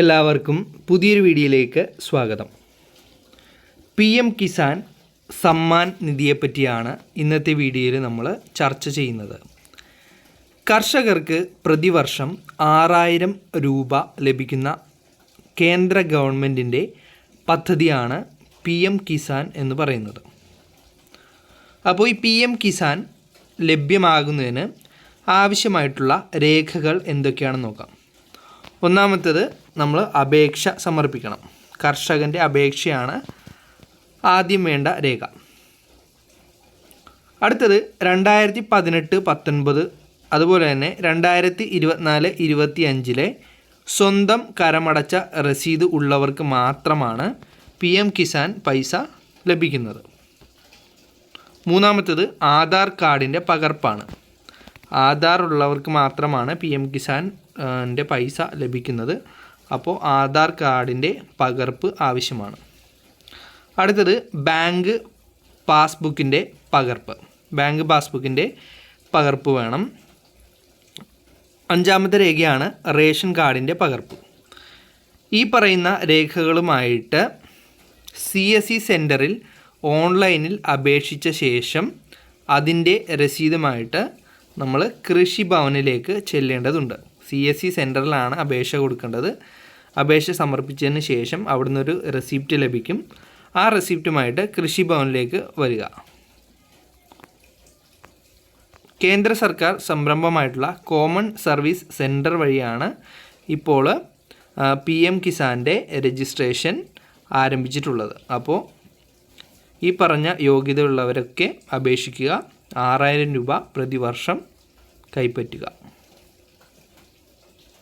എല്ലാവർക്കും പുതിയൊരു വീഡിയോയിലേക്ക് സ്വാഗതം. പി എം കിസാൻ സമ്മാൻ നിധിയെപ്പറ്റിയാണ് ഇന്നത്തെ വീഡിയോയിൽ നമ്മൾ ചർച്ച ചെയ്യുന്നത്. കർഷകർക്ക് പ്രതിവർഷം ആറായിരം രൂപ ലഭിക്കുന്ന കേന്ദ്ര ഗവൺമെന്റിന്റെ പദ്ധതിയാണ് പി എം കിസാൻ എന്ന് പറയുന്നത്. അപ്പോൾ ഈ പി എം കിസാൻ ലഭ്യമാകുന്നതിന് ആവശ്യമായിട്ടുള്ള രേഖകൾ എന്തൊക്കെയാണെന്ന് നോക്കാം. ഒന്നാമത്തേത് നമ്മൾ അപേക്ഷ സമർപ്പിക്കണം. കർഷകന്റെ അപേക്ഷയാണ് ആദ്യം വേണ്ട രേഖ. അടുത്തത് രണ്ടായിരത്തി പതിനെട്ട് പത്തൊൻപത് അതുപോലെ തന്നെ രണ്ടായിരത്തി ഇരുപത്തിനാല് ഇരുപത്തി അഞ്ചിലെ സ്വന്തം കരമടച്ച രസീത് ഉള്ളവർക്ക് മാത്രമാണ് പി എം കിസാൻ പൈസ ലഭിക്കുന്നത്. മൂന്നാമത്തേത് ആധാർ കാർഡിന്റെ പകർപ്പാണ്. ആധാർ ഉള്ളവർക്ക് മാത്രമാണ് പി എം കിസാന്റെ പൈസ ലഭിക്കുന്നത്. അപ്പോൾ ആധാർ കാർഡിന്റെ പകർപ്പ് ആവശ്യമാണ്. അടുത്തത് ബാങ്ക് പാസ്ബുക്കിന്റെ പകർപ്പ്. ബാങ്ക് പാസ്ബുക്കിന്റെ പകർപ്പ് വേണം. അഞ്ചാമത്തെ രേഖയാണ് റേഷൻ കാർഡിന്റെ പകർപ്പ്. ഈ പറയുന്ന രേഖകളുമായിട്ട് സി എസ് ഇ സെന്ററിൽ ഓൺലൈനിൽ അപേക്ഷിച്ച ശേഷം അതിന്റെ രസീതുമായിട്ട് നമ്മൾ കൃഷിഭവനിലേക്ക് ചെല്ലേണ്ടതുണ്ട്. സി എസ് സി സെന്ററിലാണ് അപേക്ഷ കൊടുക്കേണ്ടത്. അപേക്ഷ സമർപ്പിച്ചതിന് ശേഷം അവിടുന്ന് ഒരു റെസിപ്റ്റ് ലഭിക്കും. ആ റെസിപ്റ്റുമായിട്ട് കൃഷിഭവനിലേക്ക് വരിക. കേന്ദ്ര സർക്കാർ സംരംഭമായിട്ടുള്ള കോമൺ സർവീസ് സെന്റർ വഴിയാണ് ഇപ്പോൾ പി എം കിസാന്റെ രജിസ്ട്രേഷൻ ആരംഭിച്ചിട്ടുള്ളത്. അപ്പോൾ ഈ പറഞ്ഞ യോഗ്യതയുള്ളവരൊക്കെ അപേക്ഷിക്കുക. ആറായിരം രൂപ പ്രതിവർഷം കൈപ്പറ്റുക.